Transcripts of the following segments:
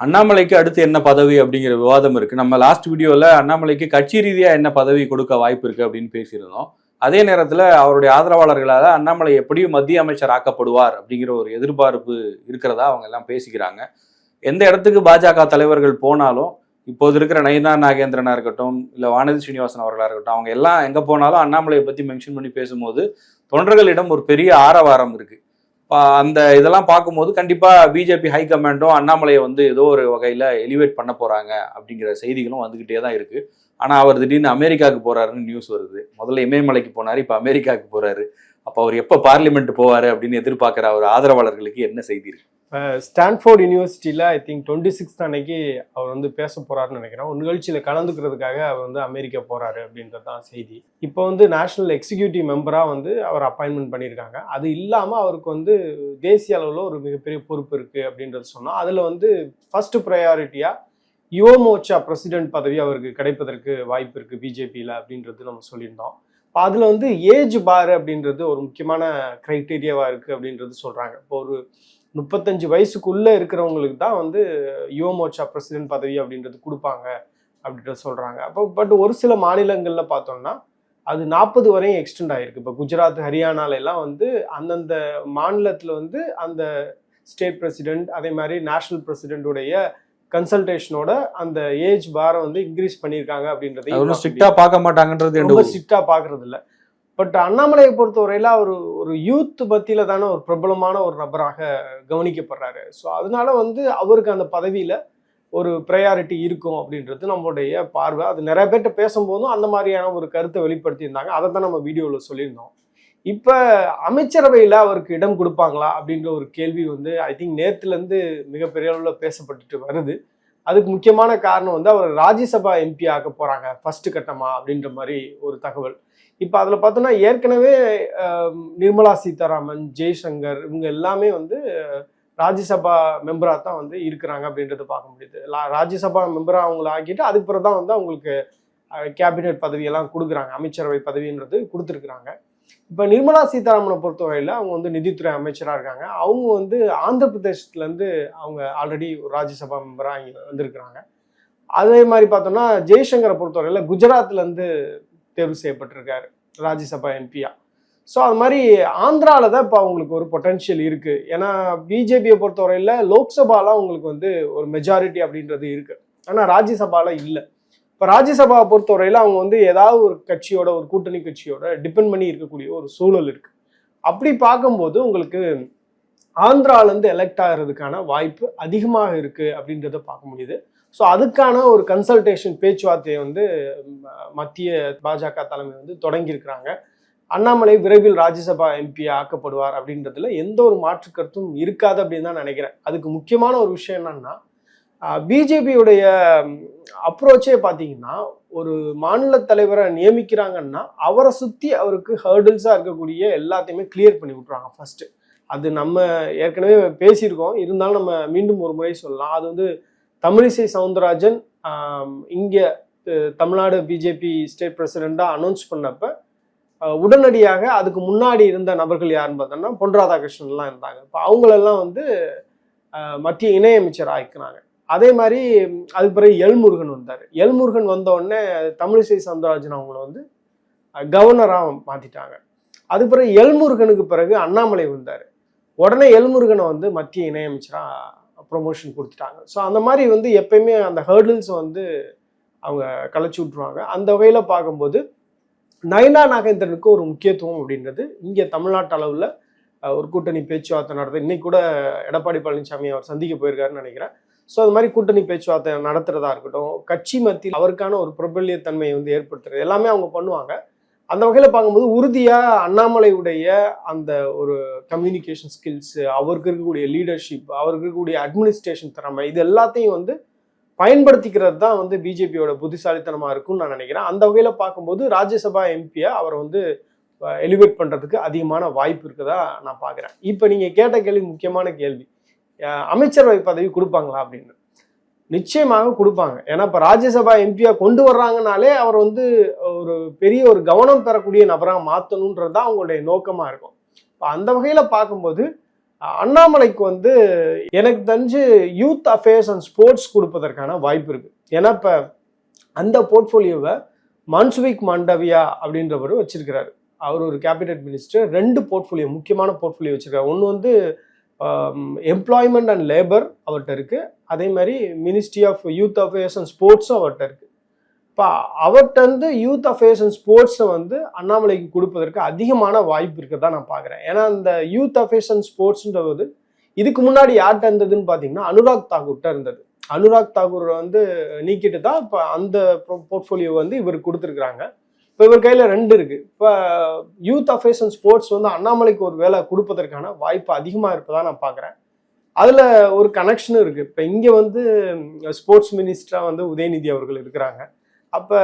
அண்ணாமலைக்கு அடுத்து என்ன பதவி அப்படிங்கிற விவாதம் இருக்கு. நம்ம லாஸ்ட் வீடியோல அண்ணாமலைக்கு கட்சி ரீதியா என்ன பதவி கொடுக்க வாய்ப்பு இருக்கு அப்படின்னு பேசியிருந்தோம். அதே நேரத்தில் அவருடைய ஆதரவாளர்களால் அண்ணாமலை எப்படியும் மத்திய அமைச்சர் ஆக்கப்படுவார் அப்படிங்கிற ஒரு எதிர்பார்ப்பு இருக்கிறதா அவங்க எல்லாம் பேசிக்கிறாங்க. எந்த இடத்துக்கு பாஜக தலைவர்கள் போனாலும் இப்போது இருக்கிற நயினா நாகேந்திரனா இருக்கட்டும் இல்லை வானதி ஸ்ரீனிவாசன் அவர்களாக இருக்கட்டும் அவங்க எல்லாம் எங்கே போனாலும் அண்ணாமலையை பற்றி மென்ஷன் பண்ணி பேசும்போது தொண்டர்களிடம் ஒரு பெரிய ஆரவாரம் இருக்குது அந்த இதெல்லாம் பார்க்கும்போது கண்டிப்பாக பிஜேபி ஹை கமாண்டும் அண்ணாமலையை வந்து ஏதோ ஒரு வகையில் எலிவேட் பண்ண போகிறாங்க அப்படிங்கிற செய்திகளும் வந்துக்கிட்டே தான் இருக்குது ஆனால் அவர் திடீர்னு அமெரிக்காவுக்கு போகிறாருன்னு நியூஸ் வருது. முதல்ல இமயமலைக்கு போனார் இப்போ அமெரிக்காவுக்கு போகிறாரு அப்போ அவர் எப்போ பார்லிமெண்ட் போவார் அப்படின்னு எதிர்பார்க்குற அவர் ஆதரவாளர்களுக்கு என்ன செய்தி ஸ்டான்ஃபோர்ட் யூனிவர்சிட்டியில் ஐ திங்க் டுவெண்ட்டி சிக்ஸ்த் அன்னைக்கு அவர் வந்து பேச போகிறாருன்னு நினைக்கிறேன். ஒரு நிகழ்ச்சியில் கலந்துக்கிறதுக்காக அவர் வந்து அமெரிக்கா போகிறாரு அப்படின்றது தான் செய்தி. இப்போ வந்து நேஷனல் எக்ஸிக்யூட்டிவ் மெம்பராக வந்து அவர் அப்பாயின்மெண்ட் பண்ணியிருக்காங்க. அது இல்லாமல் அவருக்கு வந்து தேசிய அளவில் ஒரு மிகப்பெரிய பொறுப்பு இருக்குது அப்படின்றது சொன்னோம். அதில் வந்து ஃபஸ்ட்டு ப்ரையாரிட்டியாக யுவ மோர்ச்சா பிரசிடென்ட் பதவி அவருக்கு கிடைப்பதற்கு வாய்ப்பு இருக்குது பிஜேபியில் அப்படின்றது நம்ம சொல்லியிருந்தோம். இப்போ அதில் வந்து ஏஜ் பார் அப்படின்றது ஒரு முக்கியமான க்ரைட்டீரியாவாக இருக்குது அப்படின்றது சொல்கிறாங்க இப்போ ஒரு முப்பத்தஞ்சு வயசுக்குள்ளே இருக்கிறவங்களுக்கு தான் வந்து யுவ மோர்ச்சா பிரசிடென்ட் பதவி அப்படின்றது கொடுப்பாங்க அப்படின்றது சொல்கிறாங்க அப்போ பட் ஒரு சில மாநிலங்களில் பார்த்தோம்னா அது நாற்பது வரையும் எக்ஸ்டெண்ட் ஆகிருக்கு இப்போ குஜராத் ஹரியானால எல்லாம் வந்து அந்தந்த மாநிலத்தில் வந்து அந்த ஸ்டேட் பிரசிடென்ட் அதே மாதிரி நேஷனல் பிரசிடென்ட்டுடைய கன்சல்டேஷனோட அந்த ஏஜ் பாரை வந்து இன்க்ரீஸ் பண்ணியிருக்காங்க அப்படின்றதையும் ஒன்றும் பார்க்க மாட்டாங்கன்றது ரொம்ப என்னோட ஸ்ட்ரிக்டா பாக்குறது இல்ல பட் அண்ணாமலையை பொறுத்தவரையில அவர் ஒரு யூத் பத்தியில தானே ஒரு பிரபலமான ஒரு நபராக கவனிக்கப்படுறாரு. ஸோ அதனால வந்து அவருக்கு அந்த பதவியில ஒரு ப்ரையாரிட்டி இருக்கும் அப்படின்றது நம்மளுடைய பார்வை. அது நிறைய பேர்கிட்ட பேசும்போதும் அந்த மாதிரியான ஒரு கருத்தை வெளிப்படுத்தியிருந்தாங்க. அதை தான் நம்ம வீடியோவில் சொல்லியிருந்தோம். இப்போ அமைச்சரவையில் அவருக்கு இடம் கொடுப்பாங்களா அப்படின்ற ஒரு கேள்வி வந்து ஐ திங்க் நேற்றுலேருந்து மிகப்பெரிய அளவில் பேசப்பட்டுட்டு வருது. அதுக்கு முக்கியமான காரணம் வந்து அவர் ராஜ்யசபா எம்பி ஆக போகிறாங்க ஃபர்ஸ்ட் கட்டமா அப்படின்ற மாதிரி ஒரு தகவல். இப்போ அதில் பார்த்தோன்னா ஏற்கனவே நிர்மலா சீதாராமன் ஜெய்சங்கர் இவங்க எல்லாமே வந்து ராஜ்யசபா மெம்பராக தான் வந்து இருக்கிறாங்க அப்படின்றத பார்க்க முடியுது. ராஜ்யசபா மெம்பராக அவங்கள ஆக்கிட்டு அதுக்கு பிறகு தான் வந்து அவங்களுக்கு கேபினெட் பதவியெல்லாம் கொடுக்குறாங்க. அமைச்சரவை பதவின்றது கொடுத்துருக்குறாங்க. இப்போ நிர்மலா சீதாராமனை பொறுத்தவரையில் அவங்க வந்து நிதித்துறை அமைச்சராக இருக்காங்க. அவங்க வந்து ஆந்திர பிரதேசத்துலேருந்து அவங்க ஆல்ரெடி ராஜ்யசபா மெம்பராக இங்கே வந்திருக்கிறாங்க. அதே மாதிரி பார்த்தோம்னா ஜெய்சங்கரை பொறுத்தவரையில் குஜராத்லேருந்து தேர்வு செய்யப்பட்டிருக்காரு ராஜ்யசபா எம்பியா ஸோ அது மாதிரி ஆந்திராவில் தான் இப்போ அவங்களுக்கு ஒரு பொட்டன்ஷியல் இருக்குது ஏன்னா பிஜேபியை பொறுத்தவரையில் லோக்சபாலாம் உங்களுக்கு வந்து ஒரு மெஜாரிட்டி அப்படின்றது இருக்குது ஆனால் ராஜ்யசபாவில் இல்லை. இப்போ ராஜ்யசபாவை பொறுத்தவரையில் அவங்க வந்து ஏதாவது ஒரு கட்சியோட ஒரு கூட்டணி கட்சியோட டிபெண்ட் பண்ணி இருக்கக்கூடிய ஒரு சூழல் இருக்குது அப்படி பார்க்கும்போது உங்களுக்கு ஆந்திராலேருந்து எலெக்ட் ஆகிறதுக்கான வாய்ப்பு அதிகமாக இருக்குது அப்படின்றத பார்க்க முடியுது. ஸோ அதுக்கான ஒரு கன்சல்டேஷன் பேச்சுவார்த்தையை வந்து மத்திய பாஜக தலைமை வந்து தொடங்கியிருக்கிறாங்க அண்ணாமலை விரைவில் ராஜ்யசபா எம்பி ஆக்கப்படுவார் அப்படின்றதுல எந்த ஒரு மாற்று கருத்தும் இருக்காது அப்படின்னு தான் நினைக்கிறேன். அதுக்கு முக்கியமான ஒரு விஷயம் என்னன்னா பிஜேபியுடைய அப்ரோச்சே பார்த்தீங்கன்னா ஒரு மாநில தலைவரை நியமிக்கிறாங்கன்னா அவரை சுற்றி அவருக்கு ஹேர்டில்ஸாக இருக்கக்கூடிய எல்லாத்தையுமே கிளியர் பண்ணி விட்ருவாங்க ஃபர்ஸ்ட் அது நம்ம ஏற்கனவே பேசியிருக்கோம். இருந்தாலும் நம்ம மீண்டும் ஒரு முறை சொல்லலாம். அது வந்து தமிழிசை சவுந்தரராஜன் இங்கே தமிழ்நாடு பிஜேபி ஸ்டேட் பிரசிடெண்ட்டாக அனௌன்ஸ் பண்ணப்ப உடனடியாக அதுக்கு முன்னாடி இருந்த நபர்கள் யாருன்னு பார்த்தோம்னா பொன் ராதாகிருஷ்ணன்லாம் இருந்தாங்க. இப்போ அவங்களெல்லாம் வந்து மத்திய இணையமைச்சர் ஆக்கினாங்க. அதே மாதிரி அது அதுக்கு பிறகு எல்முருகன் வந்தார். எல்முருகன் வந்த தமிழிசை சவுந்தரராஜன் அவங்கள வந்து கவர்னராக மாற்றிட்டாங்க அது பிறகு எல்முருகனுக்கு பிறகு அண்ணாமலை வந்தார். உடனே எல்முருகனை வந்து மத்திய இணையமைச்சராக ப்ரொமோஷன் கொடுத்துட்டாங்க. ஸோ அந்த மாதிரி வந்து எப்பயுமே அந்த ஹேர்டில்ஸ் வந்து அவங்க கலைச்சி விட்ருவாங்க அந்த வகையில் பார்க்கும்போது நயனா நாகேந்திரனுக்கு ஒரு முக்கியத்துவம் அப்படின்றது இங்கே தமிழ்நாட்டு அளவில் ஒரு கூட்டணி பேச்சுவார்த்தை நடத்த இன்னைக்கு கூட எடப்பாடி பழனிசாமி அவர் சந்திக்க போயிருக்காருன்னு நினைக்கிறேன். ஸோ அது மாதிரி கூட்டணி பேச்சுவார்த்தை நடத்துகிறதா இருக்கட்டும் கட்சி மத்தியில் அவருக்கான ஒரு பிரபல்யத்தன்மையை வந்து ஏற்படுத்துறது எல்லாமே அவங்க பண்ணுவாங்க. அந்த வகையில் பார்க்கும்போது உறுதியாக அண்ணாமலையுடைய அந்த ஒரு கம்யூனிகேஷன் ஸ்கில்ஸு அவருக்கு இருக்கக்கூடிய லீடர்ஷிப் அவருக்கு இருக்கக்கூடிய அட்மினிஸ்ட்ரேஷன் திறமை இது எல்லாத்தையும் வந்து பயன்படுத்திக்கிறது தான் வந்து பிஜேபியோட புத்திசாலித்தனமாக இருக்கும்னு நான் நினைக்கிறேன். அந்த வகையில் பார்க்கும்போது ராஜ்யசபா எம்பியை அவரை வந்து எலிவேட் பண்ணுறதுக்கு அதிகமான வாய்ப்பு இருக்கதா நான் பார்க்குறேன். இப்போ நீங்கள் கேட்ட கேள்வி முக்கியமான கேள்வி. அமைச்சரவை பதவி கொடுப்பாங்களா அப்படின்னு. நிச்சயமாக கொடுப்பாங்க. ஏன்னா இப்போ ராஜ்யசபா எம்பியாக கொண்டு வர்றாங்கனாலே அவர் வந்து ஒரு பெரிய ஒரு கவனம் பெறக்கூடிய நபராக மாற்றணுன்றது தான் அவங்களுடைய நோக்கமாக இருக்கும். இப்போ அந்த வகையில் பார்க்கும்போது அண்ணாமலைக்கு வந்து எனக்கு தெரிஞ்சு யூத் அஃபேர்ஸ் அண்ட் ஸ்போர்ட்ஸ் கொடுப்பதற்கான வாய்ப்பு இருக்குது ஏன்னா இப்போ அந்த போர்ட்ஃபோலியோவை மன்சுவிக் மாண்டவியா அப்படின்றவர் வச்சிருக்கிறாரு. அவர் ஒரு கேபினட் மினிஸ்டர் ரெண்டு போர்ட்ஃபோலியோ முக்கியமான போர்ட்ஃபோலியோ வச்சிருக்காரு ஒன்று வந்து Um, எம்ப்ளாய்மெண்ட் அண்ட் லேபர் அவர்கிட்ட இருக்குது அதே மாதிரி ministry of youth affairs and ஸ்போர்ட்ஸும் அவர்கிட்ட இருக்குது இப்போ அவர்கிட்ட வந்து யூத் அஃபேர்ஸ் அண்ட் ஸ்போர்ட்ஸை வந்து அண்ணாமலைக்கு கொடுப்பதற்கு அதிகமான வாய்ப்பு இருக்கிறதா நான் பார்க்குறேன் ஏன்னா இந்த யூத் அஃபேர்ஸ் அண்ட் ஸ்போர்ட்ஸ்ன்றது இதுக்கு முன்னாடி யார்கிட்ட இருந்ததுன்னு பார்த்தீங்கன்னா அனுராக் தாகூர்கிட்ட இருந்தது. அனுராக் தாகூரை வந்து நீக்கிட்டு தான் இப்போ அந்த போர்ட்ஃபோலியோ வந்து இவர் கொடுத்துருக்குறாங்க. இப்போ இவர் கையில் ரெண்டு இருக்குது இப்போ யூத் அஃபேர்ஸ் அண்ட் ஸ்போர்ட்ஸ் வந்து அண்ணாமலைக்கு ஒரு வேலை கொடுப்பதற்கான வாய்ப்பு அதிகமாக இருப்பதாக நான் பார்க்குறேன் அதில் ஒரு கனெக்ஷனும் இருக்குது இப்போ இங்கே வந்து ஸ்போர்ட்ஸ் மினிஸ்டராக வந்து உதயநிதி அவர்கள் இருக்கிறாங்க. அப்போ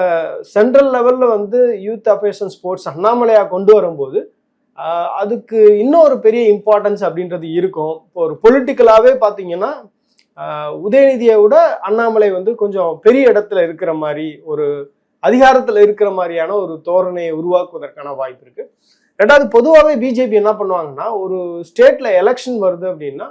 சென்ட்ரல் லெவலில் வந்து யூத் அஃபேர்ஸ் அண்ட் ஸ்போர்ட்ஸ் அண்ணாமலையாக கொண்டு வரும்போது அதுக்கு இன்னொரு பெரிய இம்பார்ட்டன்ஸ் அப்படின்றது இருக்கும். இப்போ ஒரு பொலிட்டிக்கலாகவே பார்த்தீங்கன்னா உதயநிதியை விட அண்ணாமலை வந்து கொஞ்சம் பெரிய இடத்துல இருக்கிற மாதிரி ஒரு அதிகாரத்தில் இருக்கிற மாதிரியான ஒரு தோரணையை உருவாக்குவதற்கான வாய்ப்பு இருக்கு. ரெண்டாவது பொதுவாகவே பிஜேபி என்ன பண்ணுவாங்கன்னா ஒரு ஸ்டேட்ல எலெக்ஷன் வருது அப்படின்னா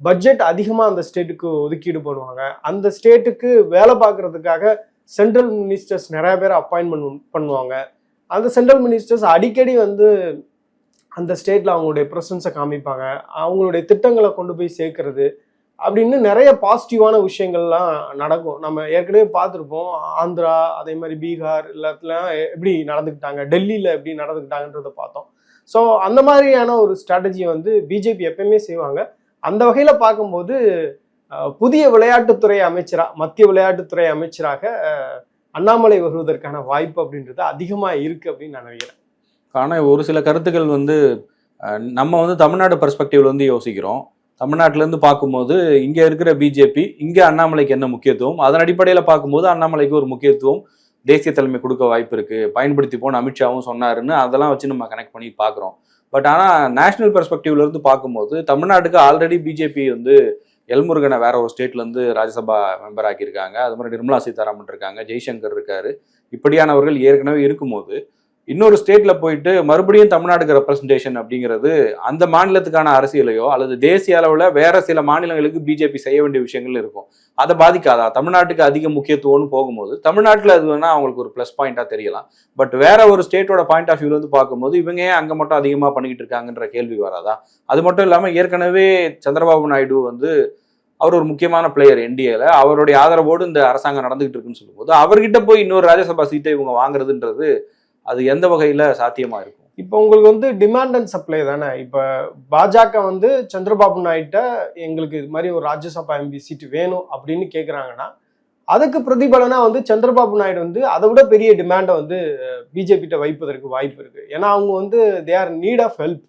பட்ஜெட் அதிகமாக அந்த ஸ்டேட்டுக்கு ஒதுக்கீடு பண்ணுவாங்க அந்த ஸ்டேட்டுக்கு வேலை பார்க்கறதுக்காக சென்ட்ரல் மினிஸ்டர்ஸ் நிறைய பேர் அப்பாயின்மெண்ட் பண்ணுவாங்க. அந்த சென்ட்ரல் மினிஸ்டர்ஸ் அடிக்கடி வந்து அந்த ஸ்டேட்ல அவங்களுடைய ப்ரெசன்ஸை காமிப்பாங்க. அவங்களுடைய திட்டங்களை கொண்டு போய் சேர்க்கறது அப்படின்னு நிறைய பாசிட்டிவான விஷயங்கள்லாம் நடக்கும். நம்ம ஏற்கனவே பார்த்துருப்போம் ஆந்திரா அதே மாதிரி பீகார் எல்லாத்துலாம் எப்படி நடந்துக்கிட்டாங்க டெல்லியில் எப்படி நடந்துக்கிட்டாங்கன்றத பார்த்தோம். ஸோ அந்த மாதிரியான ஒரு ஸ்ட்ராட்டஜி வந்து பிஜேபி எப்பயுமே செய்வாங்க. அந்த வகையில் பார்க்கும்போது புதிய விளையாட்டுத்துறை அமைச்சராக மத்திய விளையாட்டுத்துறை அமைச்சராக அண்ணாமலை வருவதற்கான வாய்ப்பு அப்படின்றது அதிகமாக இருக்குது அப்படின்னு நான் நினைக்கிறேன். ஆனால் ஒரு சில கருத்துக்கள் வந்து நம்ம வந்து தமிழ்நாடு பர்ஸ்பெக்டிவ்ல வந்து யோசிக்கிறோம். தமிழ்நாட்டிலேருந்து பார்க்கும்போது இங்கே இருக்கிற பிஜேபி இங்கே அண்ணாமலைக்கு என்ன முக்கியத்துவம்? அதன் அடிப்படையில் பார்க்கும்போது அண்ணாமலைக்கு ஒரு முக்கியத்துவம் தேசிய தலைமை கொடுக்க வாய்ப்பு இருக்குது பயன்படுத்தி போன அமித்ஷாவும் சொன்னாருன்னு அதெல்லாம் வச்சு நம்ம கனெக்ட் பண்ணி பார்க்குறோம். பட் ஆனால் நேஷனல் பெர்ஸ்பெக்டிவ்லேருந்து பார்க்கும்போது தமிழ்நாட்டுக்கு ஆல்ரெடி பிஜேபி வந்து எல்முருகனை வேற ஒரு ஸ்டேட்லேருந்து ராஜ்யசபா மெம்பர் ஆக்கியிருக்காங்க. அது மாதிரி நிர்மலா சீதாராமன் இருக்காங்க ஜெய்சங்கர் இருக்காரு. இப்படியானவர்கள் ஏற்கனவே இருக்கும்போது இன்னொரு ஸ்டேட்ல போயிட்டு மறுபடியும் தமிழ்நாடுக்கு ரெப்ரசன்டேஷன் அப்படிங்கிறது அந்த மாநிலத்துக்கான அரசியலையோ அல்லது தேசிய அளவில் வேற சில மாநிலங்களுக்கு பிஜேபி செய்ய வேண்டிய விஷயங்கள் இருக்கும். அதை பாதிக்காதா? தமிழ்நாட்டுக்கு அதிக முக்கியத்துவம்னு போகும்போது தமிழ்நாட்டில் அது வேணா அவங்களுக்கு ஒரு ப்ளஸ் பாயிண்டா தெரியலாம். பட் வேற ஒரு ஸ்டேட்டோட பாயிண்ட் ஆஃப் வியூல இருந்து பார்க்கும்போது இவங்க ஏன் அங்கே மட்டும் அதிகமாக பண்ணிக்கிட்டு இருக்காங்கன்ற கேள்வி வராதா? அது மட்டும் இல்லாமல் ஏற்கனவே சந்திரபாபு நாயுடு வந்து அவர் ஒரு முக்கியமான பிளேயர் என்டிஏல அவருடைய ஆதரவோடு இந்த அரசாங்கம் நடந்துகிட்டு இருக்குன்னு சொல்லும்போது அவர்கிட்ட போய் இன்னொரு ராஜ்யசபா சீட்டை இவங்க வாங்குறதுன்றது அது எந்த வகையில சாத்தியமா இருக்கும்? இப்போ உங்களுக்கு வந்து டிமாண்ட் அண்ட் சப்ளை தானே? இப்போ பாஜக வந்து சந்திரபாபு நாயுட்ட எங்களுக்கு இது மாதிரி ஒரு ராஜ்யசபா எம்பி சீட்டு வேணும் அப்படின்னு கேட்குறாங்கன்னா அதுக்கு பிரதிபலனா வந்து சந்திரபாபு நாயுடு வந்து அதை விட பெரிய டிமாண்டை வந்து பிஜேபிகிட்ட வைப்பதற்கு வாய்ப்பு இருக்கு. ஏன்னா அவங்க வந்து they are need of help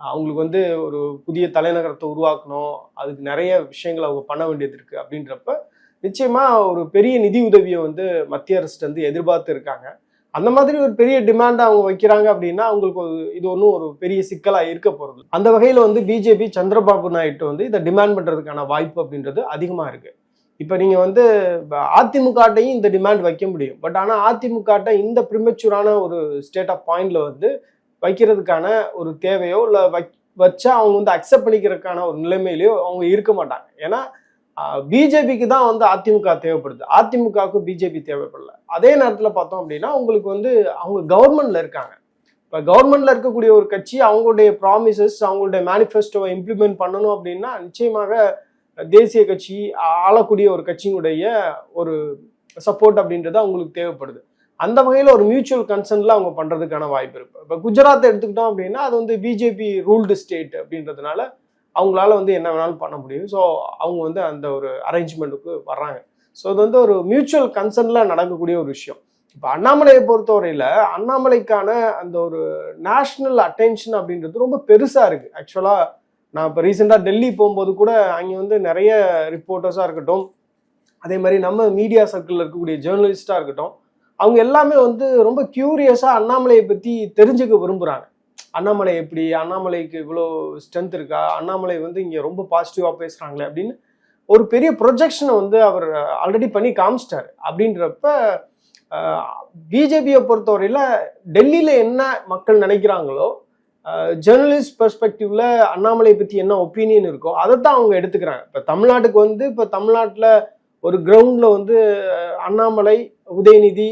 அவங்களுக்கு வந்து ஒரு புதிய தலைநகரத்தை உருவாக்கணும். அதுக்கு நிறைய விஷயங்கள் அவங்க பண்ண வேண்டியது இருக்கு அப்படின்றப்ப நிச்சயமா ஒரு பெரிய நிதி உதவியை வந்து மத்திய அரசு வந்து எதிர்பார்த்து இருக்காங்க. அந்த மாதிரி ஒரு பெரிய டிமாண்ட் அவங்க வைக்கிறாங்க அப்படின்னா அவங்களுக்கு ஒரு இது ஒன்றும் ஒரு பெரிய சிக்கலாக இருக்க போகிறது அந்த வகையில் வந்து பிஜேபி சந்திரபாபு நாயுடு வந்து இதை டிமாண்ட் பண்ணுறதுக்கான வாய்ப்பு அப்படின்றது அதிகமாக இருக்குது இப்போ நீங்கள் வந்து அதிமுகட்டையும் இந்த டிமாண்ட் வைக்க முடியும். பட் ஆனால் அதிமுகட்ட இந்த ப்ரிமெச்சூரான ஒரு ஸ்டேட் ஆஃப் பாயிண்ட்டில் வந்து வைக்கிறதுக்கான ஒரு தேவையோ இல்லை வச்சா அவங்க வந்து அக்செப்ட் பண்ணிக்கிறதுக்கான ஒரு நிலைமையிலையோ அவங்க இருக்க மாட்டாங்க. ஏன்னா பிஜேபிக்கு தான் வந்து அதிமுக தேவைப்படுது. அதிமுகவுக்கு பிஜேபி தேவைப்படல. அதே நேரத்தில் பார்த்தோம் அப்படின்னா உங்களுக்கு வந்து அவங்க கவர்மெண்ட்ல இருக்காங்க. இப்போ கவர்மெண்ட்ல இருக்கக்கூடிய ஒரு கட்சி அவங்களுடைய ப்ராமிசஸ் அவங்களுடைய மேனிஃபெஸ்டோவை இம்ப்ளிமெண்ட் பண்ணணும் அப்படின்னா நிச்சயமாக தேசிய கட்சி ஆளக்கூடிய ஒரு கட்சியினுடைய ஒரு சப்போர்ட் அப்படின்றது அவங்களுக்கு தேவைப்படுது. அந்த வகையில் ஒரு மியூச்சுவல் கன்சர்ன்ல அவங்க பண்ணுறதுக்கான வாய்ப்பு இருக்கு. இப்போ குஜராத்தை எடுத்துக்கிட்டோம் அப்படின்னா அது வந்து பிஜேபி ரூல்டு ஸ்டேட் அப்படின்றதுனால அவங்களால வந்து என்ன வேணாலும் பண்ண முடியும். ஸோ அவங்க வந்து அந்த ஒரு அரேஞ்ச்மெண்ட்டுக்கு வர்றாங்க. ஸோ இது வந்து ஒரு மியூச்சுவல் கன்சர்னில் நடக்கக்கூடிய ஒரு விஷயம். இப்போ அண்ணாமலையை பொறுத்தவரையில் அண்ணாமலைக்கான அந்த ஒரு நேஷ்னல் அட்டென்ஷன் அப்படின்றது ரொம்ப பெருசாக இருக்குது ஆக்சுவலாக நான் இப்போ ரீசெண்டாக டெல்லி போகும்போது கூட அங்கே வந்து நிறைய ரிப்போர்ட்டர்ஸாக இருக்கட்டும் அதே மாதிரி நம்ம மீடியா சர்க்கிளில் இருக்கக்கூடிய ஜேர்னலிஸ்டாக இருக்கட்டும் அவங்க எல்லாமே வந்து ரொம்ப கியூரியஸாக அண்ணாமலையை பற்றி தெரிஞ்சுக்க விரும்புகிறாங்க அண்ணாமலை எப்படி அண்ணாமலைக்கு இவ்வளோ ஸ்ட்ரென்த் இருக்கா அண்ணாமலை வந்து இங்கே ரொம்ப பாசிட்டிவாக பேசுகிறாங்களே அப்படின்னு ஒரு பெரிய ப்ரொஜெக்ஷனை வந்து அவர் ஆல்ரெடி பண்ணி காமிச்சிட்டார். அப்படின்றப்ப பிஜேபியை பொறுத்தவரையில் டெல்லியில் என்ன மக்கள் நினைக்கிறாங்களோ ஜேர்னலிஸ்ட் பெர்ஸ்பெக்டிவ்ல அண்ணாமலை பற்றி என்ன ஒப்பீனியன் இருக்கோ அதை தான் அவங்க எடுத்துக்கிறாங்க. இப்போ தமிழ்நாட்டுக்கு வந்து இப்போ தமிழ்நாட்டில் ஒரு கிரவுண்டில் வந்து அண்ணாமலை உதயநிதி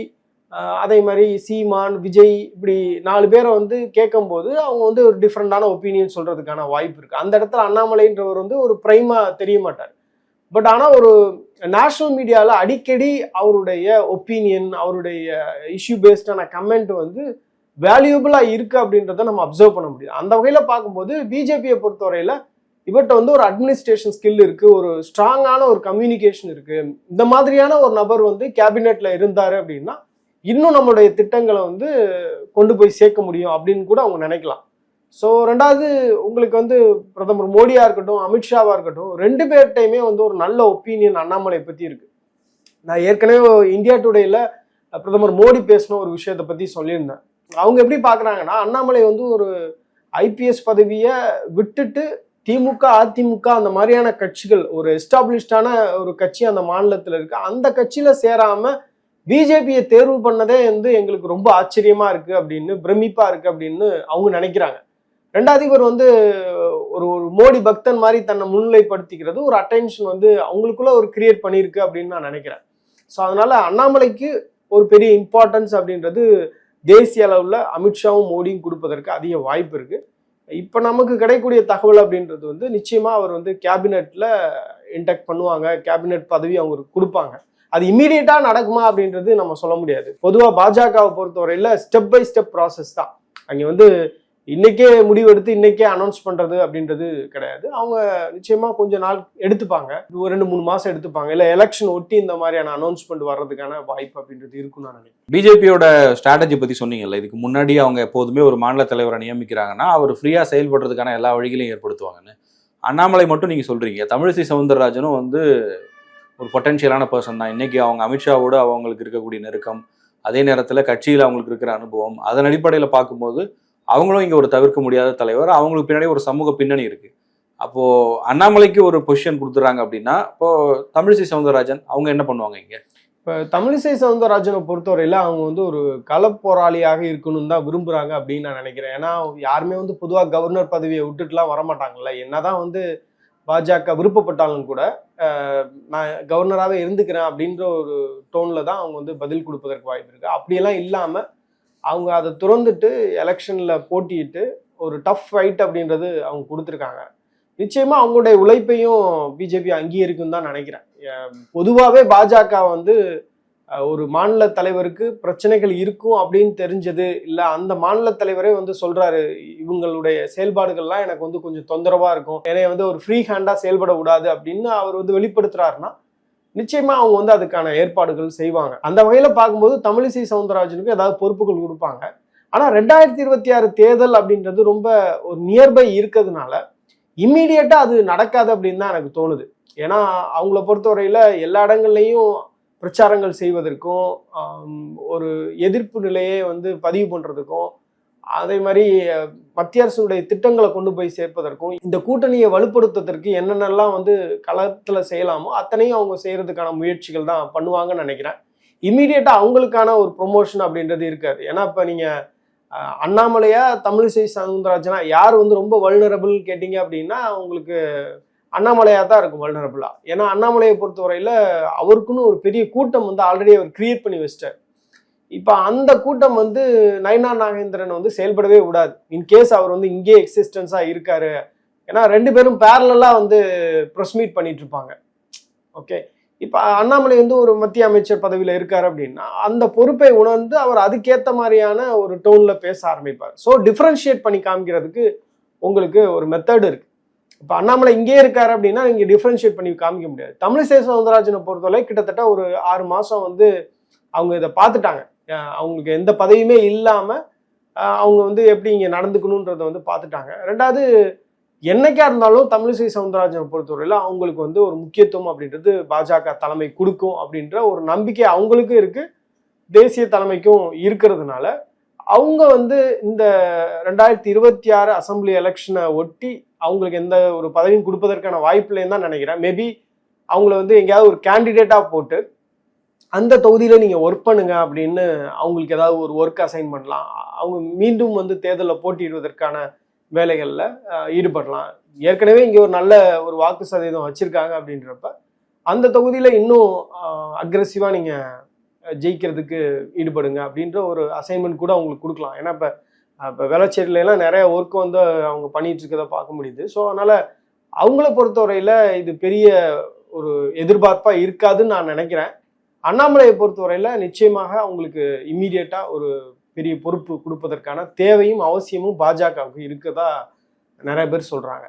அதே மாதிரி சீமான் விஜய் இப்படி நாலு பேரை வந்து கேட்கும்போது அவங்க வந்து ஒரு டிஃப்ரெண்டான ஒப்பீனியன் சொல்றதுக்கான வாய்ப்பு இருக்கு. அந்த இடத்துல அண்ணாமலைன்றவர் வந்து ஒரு பிரைமா தெரிய மாட்டார். பட் ஆனால் ஒரு நேஷனல் மீடியாவில் அடிக்கடி அவருடைய ஒப்பீனியன் அவருடைய இஷ்யூ பேஸ்டான கமெண்ட் வந்து வேல்யூபிளாக இருக்கு அப்படின்றத நம்ம அப்சர்வ் பண்ண முடியும். அந்த வகையில் பார்க்கும்போது பிஜேபியை பொறுத்தவரையில் இவர்கிட்ட வந்து ஒரு அட்மினிஸ்ட்ரேஷன் ஸ்கில் இருக்கு ஒரு ஸ்ட்ராங்கான ஒரு கம்யூனிகேஷன் இருக்கு. இந்த மாதிரியான ஒரு நபர் வந்து கேபினெட்ல இருந்தாரு அப்படின்னா இன்னும் நம்மளுடைய திட்டங்களை வந்து கொண்டு போய் சேர்க்க முடியும் அப்படின்னு கூட அவங்க நினைக்கலாம். ஸோ ரெண்டாவது உங்களுக்கு வந்து பிரதமர் மோடியாக இருக்கட்டும் அமித்ஷாவாக இருக்கட்டும் ரெண்டு பேர்கிட்டையுமே வந்து ஒரு நல்ல ஒப்பீனியன் அண்ணாமலை பற்றி இருக்குது நான் ஏற்கனவே இந்தியா டுடேயில் பிரதமர் மோடி பேசின ஒரு விஷயத்தை பற்றி சொல்லியிருந்தேன். அவங்க எப்படி பார்க்குறாங்கன்னா அண்ணாமலை வந்து ஒரு ஐபிஎஸ் பதவியை விட்டுட்டு திமுக அதிமுக அந்த மாதிரியான கட்சிகள் ஒரு எஸ்டாப்ளிஷ்டான ஒரு கட்சி அந்த மாநிலத்தில் இருக்குது அந்த கட்சியில் சேராமல் பிஜேபியை தேர்வு பண்ணதே வந்து எங்களுக்கு ரொம்ப ஆச்சரியமா இருக்கு அப்படின்னு பிரமிப்பா இருக்கு அப்படின்னு அவங்க நினைக்கிறாங்க. ரெண்டாவது இவர் வந்து ஒரு ஒரு மோடி பக்தன் மாதிரி தன்னை முன்னிலைப்படுத்திக்கிறது ஒரு அட்டென்ஷன் வந்து அவங்களுக்குள்ள ஒரு கிரியேட் பண்ணியிருக்கு அப்படின்னு நான் நினைக்கிறேன். ஸோ அதனால அண்ணாமலைக்கு ஒரு பெரிய இம்பார்ட்டன்ஸ் அப்படின்றது தேசிய அளவில் அமித்ஷாவும் மோடியும் கொடுப்பதற்கு அதிக வாய்ப்பு இருக்கு. இப்போ நமக்கு கிடைக்கக்கூடிய தகவல் அப்படின்றது வந்து நிச்சயமா அவர் வந்து கேபினெட்ல இன்டெக்ட் பண்ணுவாங்க கேபினெட் பதவி அவங்களுக்கு கொடுப்பாங்க. அது இம்மீடியட்டா நடக்குமா அப்படின்றது நம்ம சொல்ல முடியாது. பொதுவாக பாஜகவை பொறுத்தவரையில ஸ்டெப் பை ஸ்டெப் ப்ராசஸ் தான். அங்கே வந்து இன்னைக்கே முடிவெடுத்து இன்னைக்கே அனௌன்ஸ் பண்றது அப்படின்றது கிடையாது. அவங்க நிச்சயமா கொஞ்ச நாள் எடுத்துப்பாங்க. ஒரு ரெண்டு மூணு மாசம் எடுத்துப்பாங்க. இல்ல எலெக்ஷன் ஒட்டி இந்த மாதிரியான அனௌன்ஸ்மெண்ட் வர்றதுக்கான வாய்ப்பு அப்படின்றது இருக்கும் நான் நினைக்கிறேன். பிஜேபியோட ஸ்ட்ராட்டஜி பத்தி சொன்னீங்கல்ல இதுக்கு முன்னாடி அவங்க எப்போதுமே ஒரு மாநில தலைவரை நியமிக்கிறாங்கன்னா அவர் ஃப்ரீயா செயல்படுறதுக்கான எல்லா வழிகளையும் ஏற்படுத்துவாங்கன்னு. அண்ணாமலை மட்டும் நீங்க சொல்றீங்க. தமிழிசை சவுந்தரராஜனும் வந்து ஒரு பொட்டன்ஷியலான பர்சன் தான். இன்னைக்கு அவங்க அமித்ஷாவோட அவங்களுக்கு இருக்கக்கூடிய நெருக்கம் அதே நேரத்தில் கட்சியில் அவங்களுக்கு இருக்கிற அனுபவம் அதன் அடிப்படையில் பார்க்கும்போது அவங்களும் இங்கே ஒரு தவிர்க்க முடியாத தலைவர். அவங்களுக்கு பின்னாடி ஒரு சமூக பின்னணி இருக்குது அப்போது அண்ணாமலைக்கு ஒரு பொசிஷன் கொடுத்துறாங்க அப்படின்னா இப்போது தமிழிசை சவுந்தரராஜன் அவங்க என்ன பண்ணுவாங்க இங்கே? இப்போ தமிழிசை சவுந்தரராஜனை பொறுத்தவரையில அவங்க வந்து ஒரு களப்போராளியாக இருக்கணும்னு தான் விரும்புகிறாங்க அப்படின்னு நான் நினைக்கிறேன். ஏன்னா யாருமே வந்து பொதுவாக கவர்னர் பதவியை விட்டுட்டுலாம் வரமாட்டாங்கல்ல. என்னதான் வந்து பாஜக விருப்பப்பட்டாலும் கூட நான் கவர்னராகவே இருந்துக்கிறேன் அப்படின்ற ஒரு டோனில் தான் அவங்க வந்து பதில் கொடுப்பதற்கு வாய்ப்பு இருக்குது அப்படியெல்லாம் இல்லாமல் அவங்க அதை துறந்துட்டு எலெக்ஷனில் போட்டியிட்டு ஒரு டஃப் ஃபைட் அப்படின்றது அவங்க கொடுத்துருக்காங்க. நிச்சயமாக அவங்களுடைய உழைப்பையும் பிஜேபி அங்கீகரிக்கும் தான் நினைக்கிறேன். பொதுவாகவே பாஜக வந்து ஒரு மாநில தலைவருக்கு பிரச்சனைகள் இருக்கும் அப்படின்னு தெரிஞ்சது. இல்லை அந்த மாநில தலைவரே வந்து சொல்றாரு இவங்களுடைய செயல்பாடுகள்லாம் எனக்கு வந்து கொஞ்சம் தொந்தரவா இருக்கும். என்னைய வந்து ஒரு ஃப்ரீ ஹேண்டா செயல்பட கூடாது அப்படின்னு அவர் வந்து வெளிப்படுத்துறாருன்னா நிச்சயமா அவங்க வந்து அதுக்கான ஏற்பாடுகள் செய்வாங்க. அந்த வகையில பார்க்கும்போது தமிழிசை சவுந்தரராஜனுக்கு ஏதாவது பொறுப்புகள் கொடுப்பாங்க. ஆனா ரெண்டாயிரத்தி இருபத்தி ஆறு தேர்தல் அப்படின்றது ரொம்ப ஒரு நியர்பை இருக்கிறதுனால இம்மீடியட்டா அது நடக்காது அப்படின்னு தான் எனக்கு தோணுது. ஏன்னா அவங்கள பொறுத்தவரையில எல்லா இடங்கள்லையும் பிரச்சாரங்கள் செய்வதற்கும் ஒரு எதிர்ப்பு நிலையை வந்து பதிவு பண்ணுறதுக்கும் அதே மாதிரி மத்திய அரசுடைய திட்டங்களை கொண்டு போய் சேர்ப்பதற்கும் இந்த கூட்டணியை வலுப்படுத்துவதற்கு என்னென்னலாம் வந்து களத்தில் செய்யலாமோ அத்தனையும் அவங்க செய்கிறதுக்கான முயற்சிகள் தான் பண்ணுவாங்கன்னு நினைக்கிறேன். இமீடியட்டாக அவங்களுக்கான ஒரு ப்ரொமோஷன் அப்படின்றது இருக்காது. ஏன்னா இப்போ நீங்கள் அண்ணாமலையா தமிழிசை சவுந்தரராஜனா யார் வந்து ரொம்ப வல்னரபிள் கேட்டீங்க அப்படின்னா உங்களுக்கு அண்ணாமலையாக தான் இருக்கும் வல்னரபுளாக ஏன்னா அண்ணாமலையை பொறுத்தவரையில் அவருக்குன்னு ஒரு பெரிய கூட்டம் வந்து ஆல்ரெடி அவர் கிரியேட் பண்ணி வச்சிட்டார். இப்போ அந்த கூட்டம் வந்து நயனா நாகேந்திரன் வந்து செயல்படவே விடாது. இன்கேஸ் அவர் வந்து இங்கே எக்ஸிஸ்டன்ஸாக இருக்காரு. ஏன்னா ரெண்டு பேரும் பேரலாக வந்து ப்ரெஸ் மீட் பண்ணிட்டு இருப்பாங்க. ஓகே இப்போ அண்ணாமலை வந்து ஒரு மத்திய அமைச்சர் பதவியில் இருக்கார் அப்படின்னா அந்த பொறுப்பை உணர்ந்து அவர் அதுக்கேற்ற மாதிரியான ஒரு டோனில் பேச ஆரம்பிப்பார். ஸோ டிஃப்ரென்ஷியேட் பண்ணி காமிக்கிறதுக்கு உங்களுக்கு ஒரு மெத்தட் இருக்குது இப்போ அண்ணாமலை இங்கே இருக்காரு அப்படின்னா இங்கே டிஃப்ரென்ஷியேட் பண்ணி காமிக்க முடியாது. தமிழிசை சவுந்தரராஜனை பொறுத்தவரை கிட்டத்தட்ட ஒரு ஆறு மாதம் வந்து அவங்க இதை பார்த்துட்டாங்க. அவங்களுக்கு எந்த பதவியுமே இல்லாமல் அவங்க வந்து எப்படி இங்கே நடந்துக்கணுன்றதை வந்து பார்த்துட்டாங்க. ரெண்டாவது என்னைக்கா இருந்தாலும் தமிழிசை சவுந்தரராஜனை பொறுத்தவரையில் அவங்களுக்கு வந்து ஒரு முக்கியத்துவம் அப்படின்றது பாஜக தலைமை கொடுக்கும் அப்படின்ற ஒரு நம்பிக்கை அவங்களுக்கும் இருக்குது தேசிய தலைமைக்கும் இருக்கிறதுனால அவங்க வந்து இந்த ரெண்டாயிரத்தி இருபத்தி ஆறு அசம்பிளி எலெக்ஷனை ஒட்டி அவங்களுக்கு எந்த ஒரு பதவியும் கொடுப்பதற்கான வாய்ப்பு இல்லைன்னு தான் நினைக்கிறேன். மேபி அவங்கள வந்து எங்கேயாவது ஒரு கேண்டிடேட்டாக போட்டு அந்த தொகுதியில் நீங்கள் ஒர்க் பண்ணுங்க அப்படின்னு அவங்களுக்கு ஏதாவது ஒரு ஒர்க் அசைன் பண்ணலாம். அவங்க மீண்டும் வந்து தேர்தலில் போட்டியிடுவதற்கான வேலைகளில் ஈடுபடலாம். ஏற்கனவே இங்கே ஒரு நல்ல ஒரு வாக்கு சதவீதம் வச்சுருக்காங்க அப்படின்றப்ப அந்த தொகுதியில் இன்னும் அக்ரெசிவாக நீங்கள் ஜெயிக்கிறதுக்கு ஈடுபடுங்க அப்படின்ற ஒரு அசைன்மெண்ட் கூட அவங்களுக்கு கொடுக்கலாம். ஏன்னா இப்போ இப்போ வேளச்சேரியில நிறைய ஒர்க் வந்து அவங்க பண்ணிட்டு இருக்கதை பார்க்க முடியுது. ஸோ அதனால அவங்கள பொறுத்தவரையில இது பெரிய ஒரு எதிர்பார்ப்பா இருக்காதுன்னு நான் நினைக்கிறேன். அண்ணாமலையை பொறுத்தவரையில் நிச்சயமாக அவங்களுக்கு இம்மீடியட்டா ஒரு பெரிய பொறுப்பு கொடுப்பதற்கான தேவையும் அவசியமும் பாஜகவுக்கு இருக்கதா நிறைய பேர் சொல்கிறாங்க